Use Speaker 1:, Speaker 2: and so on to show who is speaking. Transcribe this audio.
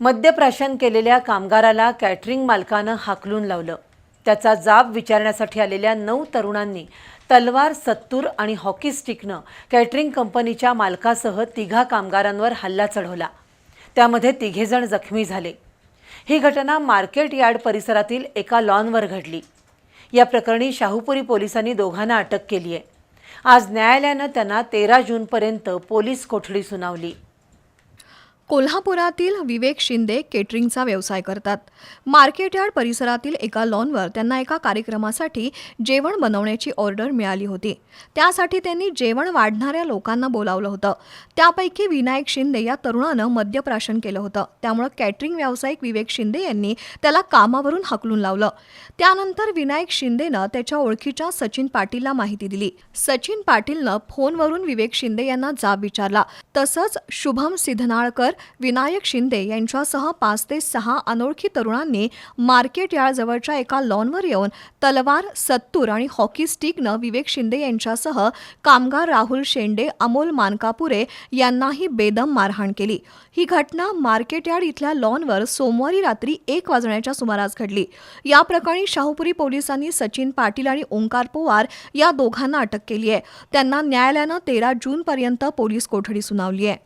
Speaker 1: मद्यप्राशन केलेल्या कामगाराला कॅटरिंग मालकानं हाकलून लावलं. त्याचा जाब विचारण्यासाठी आलेल्या नऊ तरुणांनी तलवार सत्तूर आणि हॉकी स्टिकनं कॅटरिंग कंपनीच्या मालकासह तिघा कामगारांवर हल्ला चढवला. त्यामध्ये तिघेजण जखमी झाले. ही घटना मार्केट यार्ड परिसरातील एका लॉनवर घडली. या प्रकरणी शाहूपुरी पोलिसांनी दोघांना अटक केली आहे आज न्यायालयानं त्यांना तेरा जूनपर्यंत पोलीस कोठडी सुनावली.
Speaker 2: कोल्हापुरातील विवेक शिंदे केटरिंगचा व्यवसाय करतात. मार्केटयार्ड परिसरातील एका लॉनवर त्यांना एका कार्यक्रमासाठी जेवण बनवण्याची ऑर्डर मिळाली होती. त्यासाठी त्यांनी जेवण वाढणाऱ्या लोकांना बोलावलं होतं. त्यापैकी विनायक शिंदे या तरुणानं मद्यप्राशन केलं होतं. त्यामुळं कॅटरिंग व्यावसायिक विवेक शिंदे यांनी त्याला कामावरून हकलून लावलं. त्यानंतर विनायक शिंदेनं त्याच्या ओळखीच्या सचिन पाटीलला माहिती दिली. सचिन पाटीलनं फोनवरून विवेक शिंदे यांना जाब विचारला. तसंच शुभम सिद्धनाळकर विनायक शिंदे यांच्यासह पाच ते सहा अनोळखी तरुणांनी मार्केट यार्डजवळच्या एका लॉनवर येऊन तलवार सत्तूर आणि हॉकी स्टिकनं विवेक शिंदे यांच्यासह कामगार राहुल शेंडे अमोल मानकापुरे यांनाही बेदम मारहाण केली. ही घटना मार्केट यार्ड इथल्या लॉनवर सोमवारी रात्री एक वाजण्याच्या सुमारास घडली. या प्रकरणी शाहूपुरी पोलिसांनी सचिन पाटील आणि ओंकार पवार या दोघांना अटक केली आहे. त्यांना न्यायालयानं तेरा जूनपर्यंत पोलीस कोठडी सुनावली आहे.